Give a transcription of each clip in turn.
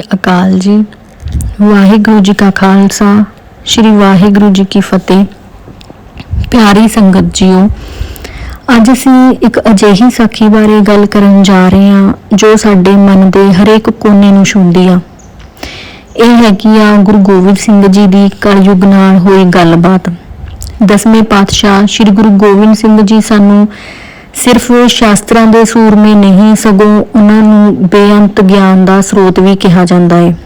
ਅਕਾਲ ਜੀ। ਵਾਹਿਗੁਰੂ ਜੀ ਕਾ ਖਾਲਸਾ, ਸ੍ਰੀ ਵਾਹਿਗੁਰੂ ਜੀ ਕੀ ਫਤਿਹ। ਪਿਆਰੀ ਸੰਗਤ ਜੀਓ, ਅੱਜ ਅਸੀਂ ਇੱਕ ਅਜਿਹੀ ਸਾਖੀ ਬਾਰੇ ਗੱਲ ਕਰਨ ਜਾ ਰਹੇ ਹਾਂ, ਜੋ ਸਾਡੇ ਮਨ ਦੇ ਹਰੇਕ ਕੋਨੇ ਨੂੰ ਛੂੰਹਦੀ ਆ। ਇਹ ਹੈਗੀ ਆ ਗੁਰੂ ਗੋਬਿੰਦ ਸਿੰਘ ਜੀ ਦੀ ਕਲਯੁਗ ਨਾਲ ਹੋਈ ਗੱਲਬਾਤ। ਦਸਵੇਂ ਪਾਤਸ਼ਾਹ ਸ੍ਰੀ ਗੁਰੂ ਗੋਬਿੰਦ ਸਿੰਘ ਜੀ ਸਾਨੂੰ ਸਿਰਫ ਸ਼ਾਸਤਰਾਂ ਦੇ ਸੂਰਮੇ ਨਹੀਂ, ਸਗੋਂ ਉਹਨਾਂ ਨੂੰ ਬੇਅੰਤ ਗਿਆਨ ਦਾ ਸਰੋਤ ਵੀ ਕਿਹਾ ਜਾਂਦਾ ਹੈ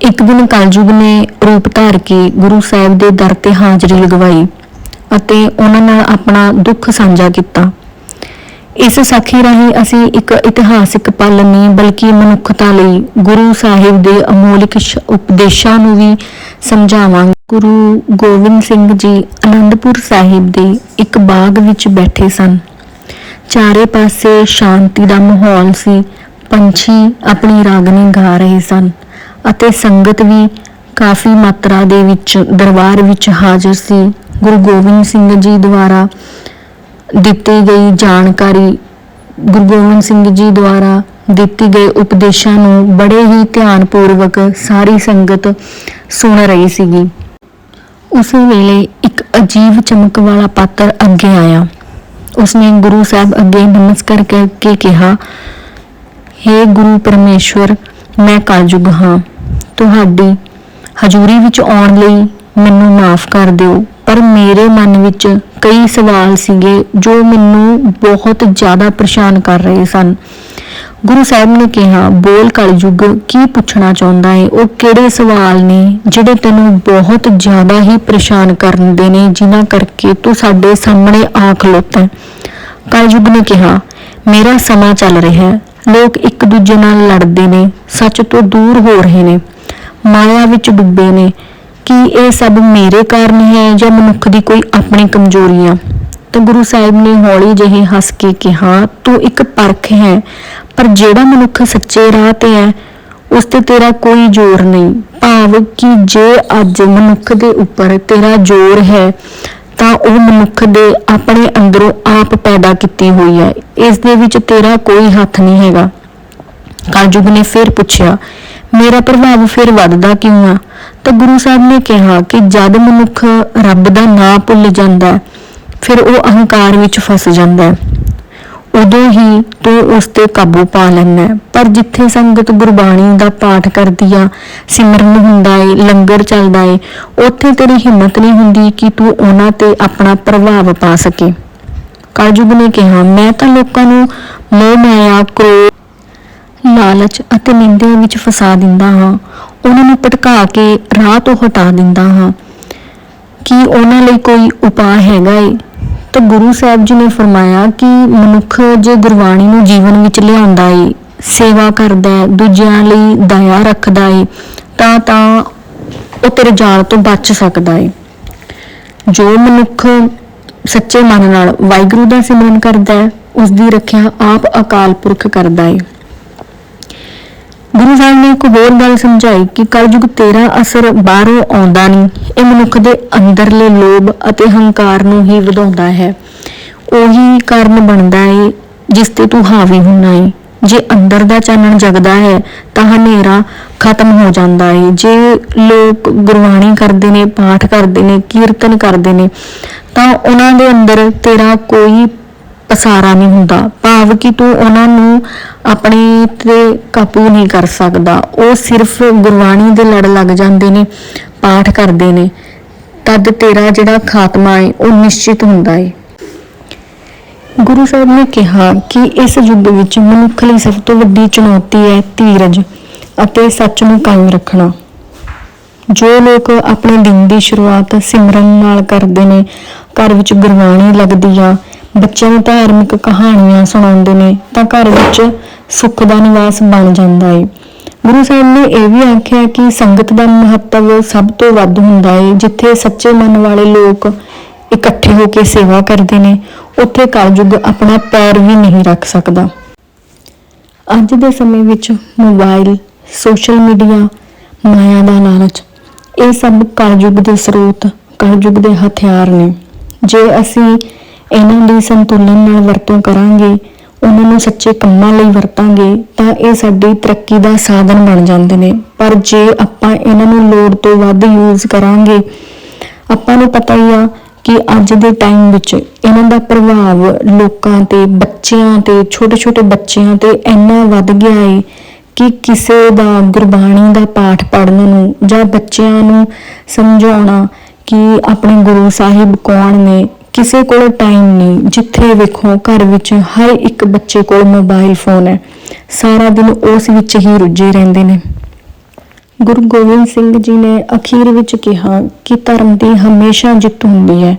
ਇੱਕ ਦਿਨ ਕਲਯੁਗ ਨੇ ਰੂਪ ਧਾਰ ਕੇ ਗੁਰੂ ਸਾਹਿਬ ਦੇ ਦਰ ਤੇ ਹਾਜ਼ਰੀ ਲਗਵਾਈ ਅਤੇ ਉਹਨਾਂ ਨਾਲ ਆਪਣਾ ਦੁੱਖ ਸਾਂਝਾ ਕੀਤਾ। ਇਸ ਸਾਖੀ ਰਾਹੀਂ ਅਸੀਂ ਇੱਕ ਇਤਿਹਾਸਿਕ ਪਲ ਨਹੀਂ, ਬਲਕਿ ਮਨੁੱਖਤਾ ਲਈ ਗੁਰੂ ਸਾਹਿਬ ਦੇ ਅਮੋਲਿਕ ਉਪਦੇਸ਼ਾਂ ਨੂੰ ਵੀ ਸਮਝਾਵਾਂਗੇ। ਗੁਰੂ ਗੋਬਿੰਦ ਸਿੰਘ ਜੀ ਅਨੰਦਪੁਰ ਸਾਹਿਬ ਦੇ ਇੱਕ ਬਾਗ ਵਿੱਚ ਬੈਠੇ ਸਨ। ਚਾਰੇ ਪਾਸੇ ਸ਼ਾਂਤੀ ਦਾ ਮਾਹੌਲ ਸੀ। ਪੰਛੀ ਆਪਣੀ ਰਾਗਨੀ ਗਾ ਰਹੇ ਸਨ ਅਤੇ ਸੰਗਤ ਵੀ ਕਾਫੀ ਮਾਤਰਾ ਦੇ ਵਿੱਚ ਦਰਬਾਰ ਵਿੱਚ ਹਾਜ਼ਰ ਸੀ। ਗੁਰੂ ਗੋਬਿੰਦ ਸਿੰਘ ਜੀ ਦੁਆਰਾ ਦਿੱਤੀ ਗਈ ਜਾਣਕਾਰੀ ਗੁਰੂ ਗੋਬਿੰਦ ਸਿੰਘ ਜੀ ਦੁਆਰਾ ਦਿੱਤੀ ਗਏ ਉਪਦੇਸ਼ਾਂ ਨੂੰ ਬੜੇ ਹੀ ਧਿਆਨਪੂਰਵਕ ਸਾਰੀ ਸੰਗਤ ਸੁਣ ਰਹੀ ਸੀਗੀ। ਉਸ ਵੇਲੇ ਇੱਕ ਅਜੀਬ ਚਮਕ ਵਾਲਾ ਪਾਤਰ ਅੱਗੇ ਆਇਆ। ਉਸਨੇ ਗੁਰੂ ਸਾਹਿਬ ਅੱਗੇ ਨਮਸਕਾਰ ਕਰਕੇ ਕਿਹਾ हे ਗੁਰੂ ਪਰਮੇਸ਼ਵਰ, ਮੈਂ ਕਲਯੁਗ ਹਾਂ। ਤੁਹਾਡੀ ਹਜ਼ੂਰੀ ਵਿੱਚ ਆਉਣ ਲਈ ਮੈਨੂੰ ਮਾਫ ਕਰ ਦਿਓ। ਪਰ ਮੇਰੇ ਮਨ ਵਿੱਚ ਕਈ ਸਵਾਲ ਸੀਗੇ ਜੋ ਮੈਨੂੰ ਬਹੁਤ ਜ਼ਿਆਦਾ ਪਰੇਸ਼ਾਨ ਕਰ ਰਹੇ ਸਨ। ਗੁਰੂ ਸਾਹਿਬ ਨੇ ਕਿਹਾ, ਬੋਲ ਕਲਯੁਗ, ਕੀ ਪੁੱਛਣਾ ਚਾਹੁੰਦਾ ਹੈ ਉਹ ਕਿਹੜੇ ਸਵਾਲ ਨੇ ਜਿਹੜੇ ਤੈਨੂੰ ਬਹੁਤ ਜ਼ਿਆਦਾ ਹੀ ਪਰੇਸ਼ਾਨ ਕਰਦੇ ਨੇ, ਜਿਨ੍ਹਾਂ ਕਰਕੇ ਤੂੰ ਸਾਡੇ ਸਾਹਮਣੇ ਆ ਖਲੋਤਾ ਹੈ? ਕਲਯੁਗ ਨੇ ਕਿਹਾ, ਮੇਰਾ ਸਮਾਂ ਚੱਲ ਰਿਹਾ ਹੈ। ਲੋਕ ਇੱਕ ਦੂਜੇ ਨਾਲ ਲੜਦੇ ਨੇ, ਸੱਚ ਤੋਂ ਦੂਰ ਹੋ ਰਹੇ ਨੇ। ਮਾਇਆ ਵਿੱਚ ਡੁੱਬੇ ਨੇ। ਕੀ ਇਹ ਸਭ ਮੇਰੇ ਕਾਰਨ ਹੈ ਜਾਂ ਮਨੁੱਖ ਦੀ ਕੋਈ ਆਪਣੀ ਕਮਜ਼ੋਰੀ ਆ ਤਾਂ ਗੁਰੂ ਸਾਹਿਬ ਨੇ ਹੌਲੀ ਜਿਹੇ ਹੱਸ ਕੇ ਕਿਹਾ, ਤੂੰ ਇੱਕ ਪਰਖ ਹੈ, ਪਰ ਜਿਹੜਾ ਮਨੁੱਖ ਸੱਚੇ ਰਾਹ ਤੇ ਹੈ, ਉਸ ਤੇ ਤੇਰਾ ਕੋਈ ਜ਼ੋਰ ਨਹੀਂ। ਭਾਵ ਕਿ ਜੇ ਅੱਜ ਮਨੁੱਖ ਦੇ ਉੱਪਰ ਤੇਰਾ ਜ਼ੋਰ ਹੈ, ਤਾਂ ਉਹ ਮਨੁੱਖ ਦੇ ਆਪਣੇ ਅੰਦਰੋਂ ਆਪ ਪੈਦਾ ਕੀਤੀ ਹੋਈ ਹੈ। ਇਸ ਦੇ ਵਿੱਚ ਤੇਰਾ ਕੋਈ ਹੱਥ ਨਹੀਂ ਹੈਗਾ। ਕਲਯੁਗ ਨੇ ਫਿਰ ਪੁੱਛਿਆ, ਮੇਰਾ ਪ੍ਰਭਾਵ ਫਿਰ ਵੱਧਦਾ ਕਿਉਂ ਆ? ਤਾਂ ਗੁਰੂ ਸਾਹਿਬ ਨੇ ਕਿਹਾ ਕਿ ਜਦ ਮਨੁੱਖ ਰੱਬ ਦਾ ਨਾਂ ਭੁੱਲ ਜਾਂਦਾ ਹੈ, ਫਿਰ ਉਹ ਅਹੰਕਾਰ ਵਿੱਚ ਫਸ ਜਾਂਦਾ ਹੈ। ਉਦੋਂ ਹੀ ਤੂੰ ਉਸ ਤੇ ਕਾਬੂ ਪਾ ਲੈਣਾ ਪਰ ਜਿੱਥੇ ਸੰਗਤ ਗੁਰਬਾਣੀ ਦਾ ਪਾਠ ਕਰਦੀ ਆ ਸਿਮਰਨ ਹੁੰਦਾ ਏ ਲੰਗਰ ਚੱਲਦਾ ਏ ਉੱਥੇ ਤੇਰੀ ਹਿੰਮਤ ਨਹੀਂ ਹੁੰਦੀ ਕਿ ਤੂੰ ਉਹਨਾਂ ਤੇ ਆਪਣਾ ਪ੍ਰਭਾਵ ਪਾ ਸਕੇ। ਕਲਯੁਗ ਨੇ ਕਿਹਾ ਮੈਂ ਤਾਂ ਲੋਕਾਂ ਨੂੰ ਮੋਹ ਮਾਇਆ ਕ੍ਰੋਧ ਲਾਲਚ ਅਤੇ ਨਿੰਦਿਆ ਵਿੱਚ ਫਸਾ ਦਿੰਦਾ ਹਾਂ। ਉਹਨਾਂ ਨੂੰ ਭਟਕਾ ਕੇ ਰਾਹ ਤੋਂ ਹਟਾ ਦਿੰਦਾ ਹਾਂ। ਕਿ ਉਹਨਾਂ ਲਈ ਕੋਈ ਉਪਾਅ ਹੈਗਾ ਏ? ਤਾਂ ਗੁਰੂ ਸਾਹਿਬ ਜੀ ਨੇ ਫਰਮਾਇਆ ਕਿ ਮਨੁੱਖ ਜੇ ਗੁਰਬਾਣੀ ਨੂੰ ਜੀਵਨ ਵਿੱਚ ਲਿਆਉਂਦਾ ਏ, ਸੇਵਾ ਕਰਦਾ ਹੈ ਦੂਜਿਆਂ ਲਈ ਦਇਆ ਰੱਖਦਾ ਏ, ਤਾਂ ਤਾਂ ਉਹ ਤੇਰੇ ਜਾਲ ਤੋਂ ਬਚ ਸਕਦਾ ਏ। ਜੋ ਮਨੁੱਖ ਸੱਚੇ ਮਨ ਨਾਲ ਵਾਹਿਗੁਰੂ ਦਾ ਸਿਮਰਨ ਕਰਦਾ ਹੈ ਉਸ ਦੀ ਰੱਖਿਆ ਆਪ ਅਕਾਲ ਪੁਰਖ ਕਰਦਾ ਏ। ਗੁਰੂ ਸਾਹਿਬ ਨੇ ਇੱਕ ਹੋਰ ਗੱਲ ਸਮਝਾਈ ਕਿ ਕਲਯੁਗ ਤੇਰਾ ਅਸਰ ਬਾਹਰੋਂ ਆਉਂਦਾ ਨਹੀਂ, ਇਹ ਮਨੁੱਖ ਦੇ ਅੰਦਰਲੇ ਲੋਭ ਅਤੇ ਹੰਕਾਰ ਨੂੰ ਹੀ ਵਧਾਉਂਦਾ ਹੈ। ਉਹੀ ਕਾਰਨ ਬਣਦਾ ਹੈ ਜਿਸ ਤੇ ਤੂੰ ਹਾਵੀ ਹੁੰਨਾ ਏ। ਜੇ ਅੰਦਰ ਦਾ ਚਾਨਣ ਜਗਦਾ ਹੈ, ਤਾਂ ਹਨੇਰਾ ਖਤਮ ਹੋ ਜਾਂਦਾ ਏ। ਜੇ ਲੋਕ ਗੁਰਬਾਣੀ ਕਰਦੇ ਨੇ, ਪਾਠ ਕਰਦੇ ਨੇ, ਕੀਰਤਨ ਕਰਦੇ ਨੇ, ਤਾਂ ਉਹਨਾਂ ਦੇ ਅੰਦਰ ਤੇਰਾ ਕੋਈ ਪਸਾਰਾ ਨਹੀਂ ਹੁੰਦਾ। ਭਾਵ ਕਿ ਤੂੰ ਉਹਨਾਂ ਨੂੰ ਆਪਣੇ ਤੇ ਕਾਬੂ ਨਹੀਂ ਕਰ ਸਕਦਾ। ਉਹ ਸਿਰਫ ਗੁਰਬਾਣੀ ਦੇ ਲੜ ਲੱਗ ਜਾਂਦੇ ਨੇ, ਪਾਠ ਕਰਦੇ ਨੇ। ਤਦ ਤੇਰਾ ਜਿਹੜਾ ਖਾਤਮਾ ਹੈ ਉਹ ਨਿਸ਼ਚਿਤ ਹੁੰਦਾ ਹੈ ਗੁਰੂ ਸਾਹਿਬ ਨੇ ਕਿਹਾ ਕਿ ਇਸ ਯੁੱਧ ਵਿੱਚ ਮਨੁੱਖ ਲਈ ਸਭ ਤੋਂ ਵੱਡੀ ਚੁਣੌਤੀ ਹੈ ਧੀਰਜ ਅਤੇ ਸੱਚ ਨੂੰ ਕਾਇਮ ਰੱਖਣਾ। ਜੋ ਲੋਕ ਆਪਣੇ ਦਿਨ ਦੀ ਸ਼ੁਰੂਆਤ ਸਿਮਰਨ ਨਾਲ ਕਰਦੇ ਨੇ, ਘਰ ਵਿੱਚ ਗੁਰਬਾਣੀ ਲੱਗਦੀ ਆ ਬੱਚਿਆਂ ਨੂੰ ਧਾਰਮਿਕ ਕਹਾਣੀਆਂ ਸੁਣਾਉਂਦੇ ਨੇ ਤਾਂ ਘਰ ਵਿੱਚ ਸੁੱਖ ਦਾ ਨਿਵਾਸ ਬਣ ਜਾਂਦਾ ਏ। ਗੁਰੂ ਸਾਹਿਬ ਨੇ ਇਹ ਵੀ ਆਖਿਆ ਕਿ ਸੰਗਤ ਦਾ ਮਹੱਤਵ ਸਭ ਤੋਂ ਵੱਧ ਹੁੰਦਾ ਏ, ਜਿੱਥੇ ਸੱਚੇ ਮਨ ਵਾਲੇ ਲੋਕ ਇਕੱਠੇ ਹੋ ਕੇ ਸੇਵਾ ਕਰਦੇ ਨੇ, ਉੱਥੇ ਕਲਯੁਗ ਆਪਣਾ ਪੈਰ ਵੀ ਨਹੀਂ ਰੱਖ ਸਕਦਾ। ਅੱਜ ਦੇ ਸਮੇਂ ਵਿੱਚ ਮੋਬਾਈਲ ਸੋਸ਼ਲ ਮੀਡੀਆ, ਮਾਇਆ ਦਾ ਲਾਲਚ, ਇਹ ਸਭ ਕਲਯੁਗ ਦੇ ਸਰੋਤ, ਕਲਯੁਗ ਦੇ ਹਥਿਆਰ ਨੇ। ਜੇ ਅਸੀਂ ਇਹਨਾਂ ਦੀ ਸੰਤੁਲਨ ਨਾਲ ਵਰਤੋਂ ਕਰਾਂਗੇ, ਉਹਨਾਂ ਨੂੰ ਸੱਚੇ ਕੰਮਾਂ ਲਈ ਵਰਤਾਂਗੇ, ਤਾਂ ਇਹ ਸਾਡੀ ਤਰੱਕੀ ਦਾ ਸਾਧਨ ਬਣ ਜਾਂਦੇ ਨੇ। ਪਰ ਜੇ ਆਪਾਂ ਇਹਨਾਂ ਨੂੰ ਲੋੜ ਤੋਂ ਵੱਧ ਯੂਜ਼ ਕਰਾਂਗੇ, ਆਪਾਂ ਨੂੰ ਪਤਾ ਹੀ ਆ ਕਿ ਅੱਜ ਦੇ ਟਾਈਮ ਵਿੱਚ ਇਹਨਾਂ ਦਾ ਪ੍ਰਭਾਵ ਲੋਕਾਂ ਤੇ, ਬੱਚਿਆਂ ਤੇ, ਛੋਟੇ-ਛੋਟੇ ਬੱਚਿਆਂ ਤੇ ਇੰਨਾ ਵੱਧ ਗਿਆ ਹੈ ਕਿ ਕਿਸੇ ਦਾ ਗੁਰਬਾਣੀ ਦਾ ਪਾਠ ਪੜ੍ਹਨ ਨੂੰ ਜਾਂ ਬੱਚਿਆਂ ਨੂੰ ਸਮਝਾਉਣਾ ਕਿ ਆਪਣੇ ਗੁਰੂ ਸਾਹਿਬ ਕੌਣ ਨੇ ਕਿਸੇ ਕੋਲ ਟਾਈਮ ਨਹੀਂ, ਜਿੱਥੇ ਵੇਖੋ ਘਰ ਵਿੱਚ ਹਰ ਇੱਕ ਬੱਚੇ ਕੋਲ ਮੋਬਾਈਲ ਫੋਨ ਹੈ। ਸਾਰਾ ਦਿਨ ਉਸ ਵਿੱਚ ਹੀ ਰੁੱਝੇ ਰਹਿੰਦੇ ਨੇ। ਗੁਰੂ ਗੋਬਿੰਦ ਸਿੰਘ ਜੀ ਨੇ ਅਖੀਰ ਵਿੱਚ ਕਿਹਾ ਕਿ ਧਰਮ ਦੀ ਹਮੇਸ਼ਾ ਜਿੱਤ ਹੁੰਦੀ ਹੈ।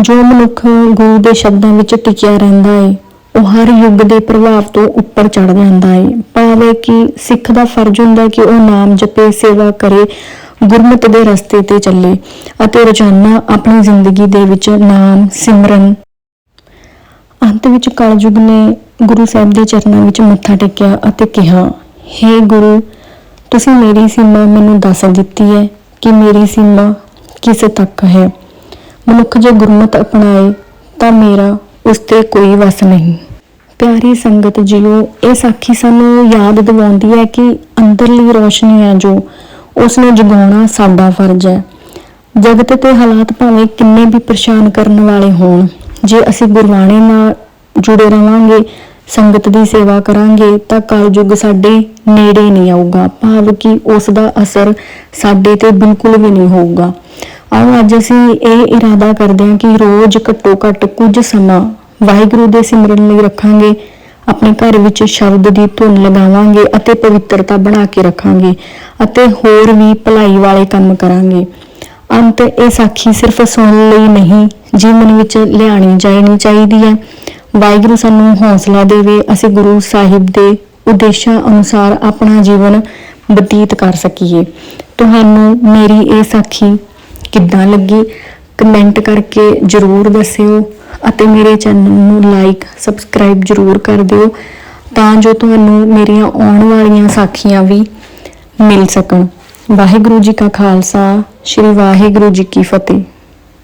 ਜੋ ਮਨੁੱਖ ਗੁਰੂ ਦੇ ਸ਼ਬਦਾਂ ਵਿੱਚ ਟਿਕਿਆ ਰਹਿੰਦਾ ਹੈ ਉਹ ਹਰ ਯੁੱਗ ਦੇ ਪ੍ਰਭਾਵ ਤੋਂ ਉੱਪਰ ਚੜ ਜਾਂਦਾ ਹੈ ਭਾਵੇਂ ਕਿ ਸਿੱਖ ਦਾ ਫਰਜ਼ ਹੁੰਦਾ ਹੈ ਕਿ ਉਹ ਨਾਮ ਜਪੇ, ਸੇਵਾ ਕਰੇ ਗੁਰਮਤ ਦੇ ਰਸਤੇ ਤੇ ਚੱਲੇ ਅਤੇ ਰੋਜ਼ਾਨਾ ਆਪਣੀ ਜ਼ਿੰਦਗੀ ਦੇ ਵਿੱਚ ਨਾਮ, ਸਿਮਰਨ। ਅੰਤ ਵਿੱਚ ਕਲਯੁਗ ਨੇ ਗੁਰੂ ਸਾਹਿਬ ਦੇ ਚਰਨਾਂ ਵਿੱਚ ਮੱਥਾ ਟੇਕਿਆ ਅਤੇ ਕਿਹਾ हे ਗੁਰੂ, ਤੁਸੀਂ ਮੇਰੀ ਸੀਮਾ ਮੈਨੂੰ ਦੱਸ ਦਿੱਤੀ ਹੈ ਕਿ ਮੇਰੀ ਸੀਮਾ ਕਿਸੇ ਤੱਕ ਹੈ। ਮਨੁੱਖ ਜੇ ਗੁਰਮਤ ਅਪਣਾਏ ਤਾਂ ਮੇਰਾ ਉਸ ਤੇ ਕੋਈ ਵਸ ਨਹੀਂ। ਪਿਆਰੀ ਸੰਗਤ ਜੀਓ, ਇਹ ਸਾਖੀ ਸਾਨੂੰ ਯਾਦ ਦਿਵਾਉਂਦੀ ਹੈ ਕਿ ਅੰਦਰਲੀ ਰੋਸ਼ਨੀ ਹੈ ਜੋ ਉਸ ਨੂੰ ਜਗਾਉਣਾ ਸਾਡਾ ਫਰਜ਼ ਹੈ। ਜਗਤ ਤੇ ਹਾਲਾਤ ਭਾਵੇਂ ਕਿੰਨੇ ਵੀ ਪਰੇਸ਼ਾਨ ਕਰਨ ਵਾਲੇ ਹੋਣ, ਜੇ ਅਸੀਂ ਗੁਰਬਾਣੀ ਨਾਲ ਜੁੜੇ ਰਵਾਂਗੇ ਸੰਗਤ ਦੀ ਸੇਵਾ ਕਰਾਂਗੇ, ਤਾਂ ਕਲਯੁੱਗ ਸਾਡੇ ਨੇੜੇ ਨਹੀਂ ਆਊਗਾ ਭਾਵ ਕਿ ਉਸ ਦਾ ਅਸਰ ਸਾਡੇ ਤੇ ਬਿਲਕੁਲ ਵੀ ਨਹੀਂ ਹੋਊਗਾ। ਆਓ ਅੱਜ ਅਸੀਂ ਇਹ ਇਰਾਦਾ ਕਰਦੇ ਹਾਂ ਕਿ ਰੋਜ਼ ਘੱਟੋ ਘੱਟ ਕੁਝ ਸਮਾਂ ਵਾਹਿਗੁਰੂ ਦੇ ਸਿਮਰਨ ਲਈ ਰੱਖਾਂਗੇ, ਆਪਣੇ ਘਰ ਵਿੱਚ ਸ਼ਬਦ ਦੀ ਧੁਨ ਲਗਾਵਾਂਗੇ ਅਤੇ ਪਵਿੱਤਰਤਾ ਬਣਾ ਕੇ ਰੱਖਾਂਗੇ। ਅਤੇ ਹੋਰ ਵੀ ਭਲਾਈ ਵਾਲੇ ਕੰਮ ਕਰਾਂਗੇ। ਅੰਤ ਇਹ ਸਾਖੀ ਸਿਰਫ ਸੁਣਨ ਲਈ ਨਹੀਂ, ਜੀਵਨ ਵਿੱਚ ਲਿਆਣੀ ਜਾਣੀ ਚਾਹੀਦੀ ਹੈ। ਵਾਹਿਗੁਰੂ ਸਾਨੂੰ ਹੌਸਲਾ ਦੇਵੇ, ਅਸੀਂ ਗੁਰੂ ਸਾਹਿਬ ਦੇ ਉਦੇਸ਼ਾਂ ਅਨੁਸਾਰ ਆਪਣਾ ਜੀਵਨ ਬਤੀਤ ਕਰ ਸਕੀਏ। ਤੁਹਾਨੂੰ ਮੇਰੀ ਇਹ ਸਾਖੀ ਕਿੱਦਾਂ ਲੱਗੀ? ਕਮੈਂਟ ਕਰਕੇ ਜਰੂਰ ਦੱਸਿਓ ਅਤੇ ਮੇਰੇ ਚੈਨਲ ਨੂੰ ਲਾਈਕ, ਸਬਸਕ੍ਰਾਈਬ ਜਰੂਰ ਕਰ ਦਿਓ ਤਾਂ ਜੋ ਤੁਹਾਨੂੰ ਮੇਰੀਆਂ ਆਉਣ ਵਾਲੀਆਂ ਸਾਖੀਆਂ ਵੀ ਮਿਲ ਸਕਣ। ਵਾਹਿਗੁਰੂ ਜੀ ਕਾ ਖਾਲਸਾ ਸ੍ਰੀ ਵਾਹਿਗੁਰੂ ਜੀ ਕੀ ਫਤਿਹ।